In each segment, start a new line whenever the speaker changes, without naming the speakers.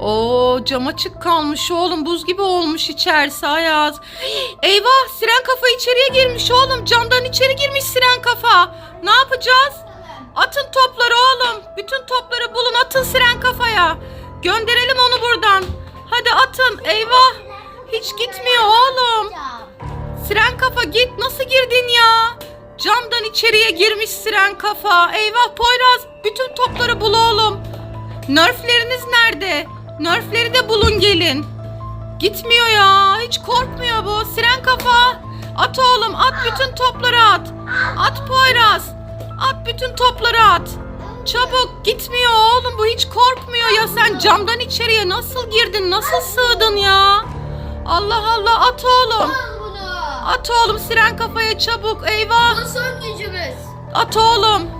Oo cam açık kalmış oğlum buz gibi olmuş içerisi Ayaz. Eyvah siren kafa içeriye girmiş oğlum camdan içeri girmiş siren kafa. Ne yapacağız? Atın topları oğlum. Bütün topları bulun atın siren kafaya. Gönderelim onu buradan. Hadi atın eyvah. Hiç gitmiyor oğlum. Siren kafa git nasıl girdin ya? Camdan içeriye girmiş siren kafa. Eyvah Poyraz bütün topları bul oğlum. Nerfleriniz nerede? Nerfleri de bulun gelin. Gitmiyor ya. Hiç korkmuyor bu. Siren kafa. At oğlum at bütün topları at. At Poyraz. At bütün topları at. Çabuk gitmiyor oğlum bu hiç korkmuyor ya sen camdan içeriye nasıl girdin nasıl sığdın ya? Allah Allah at oğlum. At oğlum siren kafaya çabuk eyvah.
Bu son gücümüz.
At oğlum.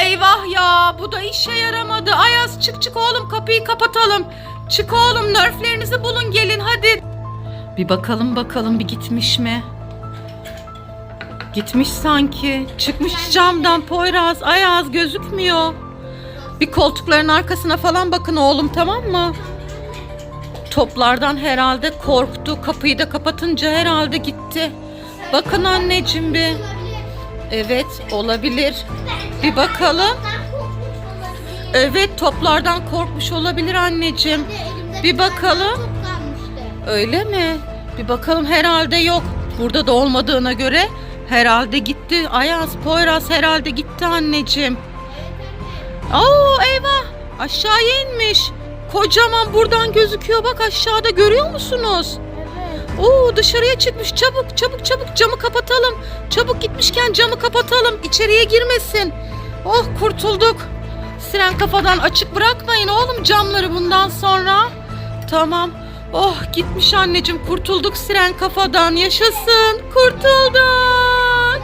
Eyvah ya bu da işe yaramadı. Ayaz çık çık oğlum kapıyı kapatalım. Çık oğlum nerflerinizi bulun gelin hadi. Bir bakalım bakalım bir gitmiş mi? Gitmiş sanki. Çıkmış camdan Poyraz. Ayaz gözükmüyor. Bir koltukların arkasına falan bakın oğlum tamam mı? Toplardan herhalde korktu. Kapıyı da kapatınca herhalde gitti. Bakın anneciğim bir. Evet olabilir. Bir bakalım. Evet toplardan korkmuş olabilir anneciğim. Bir bakalım. Öyle mi? Bir bakalım herhalde yok. Burada da olmadığına göre herhalde gitti. Ayaz, Poyraz herhalde gitti anneciğim. Oo eyvah aşağıya inmiş. Kocaman buradan gözüküyor bak aşağıda görüyor musunuz? Oo dışarıya çıkmış çabuk çabuk çabuk camı kapatalım. Çabuk gitmişken camı kapatalım içeriye girmesin. Oh kurtulduk. Siren kafadan açık bırakmayın oğlum camları bundan sonra. Tamam. Oh gitmiş anneciğim kurtulduk siren kafadan yaşasın kurtulduk.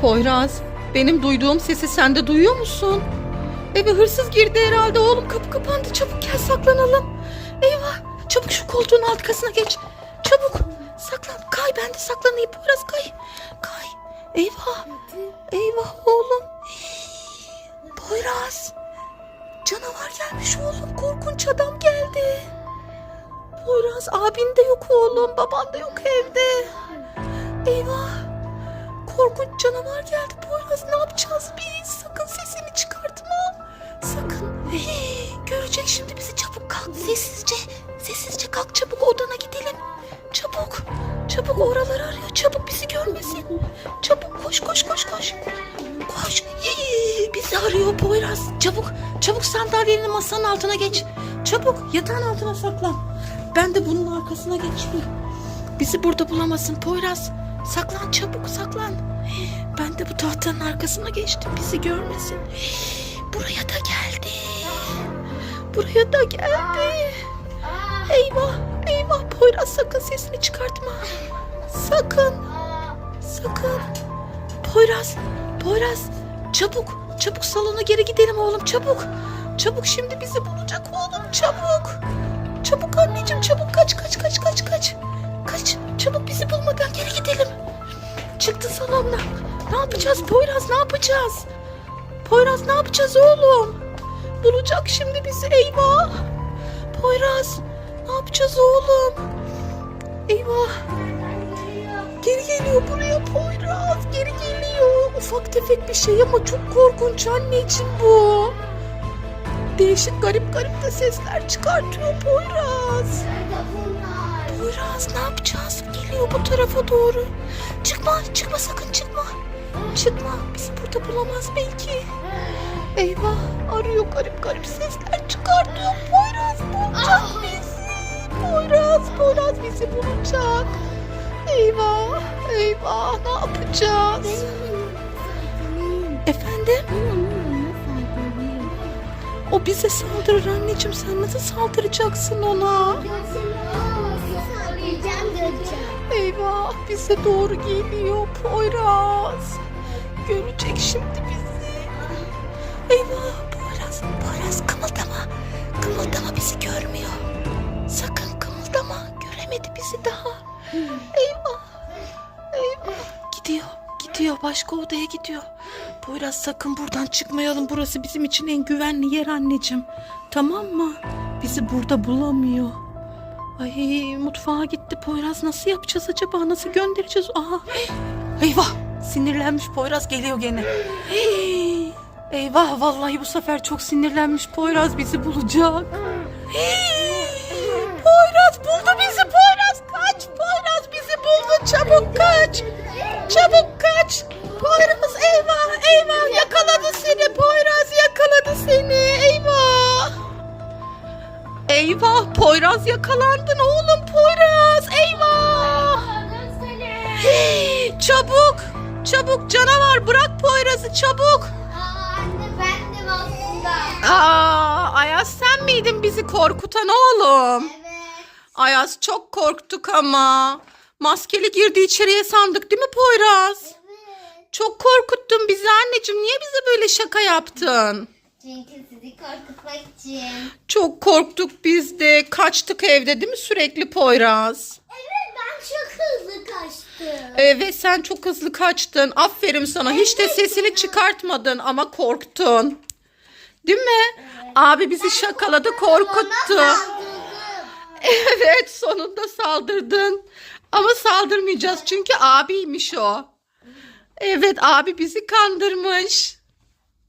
Poyraz benim duyduğum sesi sen de duyuyor musun? Eve hırsız girdi herhalde oğlum kapı kapandı çabuk gel saklanalım. Eyvah çabuk şu koltuğun arkasına geç. Çabuk. Saklan. Kay ben de saklanayım. Poyraz kay. Kay. Eyvah. Eyvah oğlum. Poyraz. Canavar gelmiş oğlum. Korkunç adam geldi. Poyraz abin de yok oğlum. Baban da yok evde. Eyvah. Korkunç canavar geldi kalk çabuk odana gidelim. Çabuk. Çabuk oraları arıyor. Çabuk bizi görmesin. Çabuk koş koş koş koş. Koş. Hii, bizi arıyor Poyraz. Çabuk. Çabuk sandalyenin masanın altına geç. Çabuk yatağın altına saklan. Ben de bunun arkasına geçeyim. Bizi burada bulamasın Poyraz. Saklan çabuk saklan. Ben de bu tahtanın arkasına geçtim bizi görmesin. Buraya da geldi. Buraya da geldi. Eyvah eyvah Poyraz sakın sesini çıkartma. Sakın sakın. Poyraz Poyraz çabuk çabuk salona geri gidelim oğlum çabuk. Çabuk şimdi bizi bulacak oğlum çabuk. Çabuk anneciğim çabuk kaç kaç kaç kaç kaç. Kaç çabuk bizi bulmadan geri gidelim. Çıktı salondan. Ne yapacağız Poyraz ne yapacağız? Poyraz ne yapacağız oğlum? Bulacak şimdi bizi eyvah. Poyraz ne yapacağız oğlum? Eyvah. Geri geliyor buraya Poyraz. Geri geliyor. Ufak tefek bir şey ama çok korkunç anneciğim bu. Değişik garip garip de sesler çıkartıyor Poyraz. Poyraz ne yapacağız? Geliyor bu tarafa doğru. Çıkma çıkma sakın çıkma. Çıkma bizi burada bulamaz belki. Eyvah arıyor garip garip sesler çıkartıyor. Poyraz bulacak bizi. Poyraz Poyraz bizi bulacak. Eyvah eyvah ne yapacağız? Efendim? O bize saldırır anneciğim sen nasıl saldıracaksın ona? Eyvah bize doğru geliyor Poyraz. Görecek şimdi bizi. Eyvah Poyraz, Poyraz kımıldama. Kımıldama bizi görmüyor. Sakın kımıldama. Göremedi bizi daha. Eyvah. Eyvah. Gidiyor. Gidiyor. Başka odaya gidiyor. Poyraz sakın buradan çıkmayalım. Burası bizim için en güvenli yer anneciğim. Tamam mı? Bizi burada bulamıyor. Ay mutfağa gitti Poyraz. Nasıl yapacağız acaba? Nasıl göndereceğiz? Aha. Eyvah. Sinirlenmiş Poyraz geliyor gene. Eyvah vallahi bu sefer çok sinirlenmiş Poyraz bizi bulacak. Hey, Poyraz buldu bizi Poyraz kaç Poyraz bizi buldu çabuk kaç çabuk kaç Poyraz eyvah eyvah yakaladı seni Poyraz yakaladı seni eyvah Eyvah Poyraz yakalandın oğlum Poyraz eyvah Hey, çabuk çabuk canavar bırak Poyraz'ı çabuk
Aa, anne bendim aslında.
Aa, Ayaz sen miydin bizi korkutan oğlum?
Evet.
Ayaz çok korktuk ama. Maskeli girdi içeriye sandık değil mi Poyraz?
Evet.
Çok korkuttun bizi anneciğim. Niye bize böyle şaka yaptın?
Çünkü sizi korkutmak için.
Çok korktuk biz de. Kaçtık evde değil mi sürekli Poyraz?
Evet ben çok hızlı kaçtım.
Evet sen çok hızlı kaçtın. Aferin sana. Hiç de sesini çıkartmadın ama korktun. Değil mi? Abi bizi şakaladı, korkuttu. Evet sonunda saldırdın. Ama saldırmayacağız çünkü abiymiş o. Evet abi bizi kandırmış.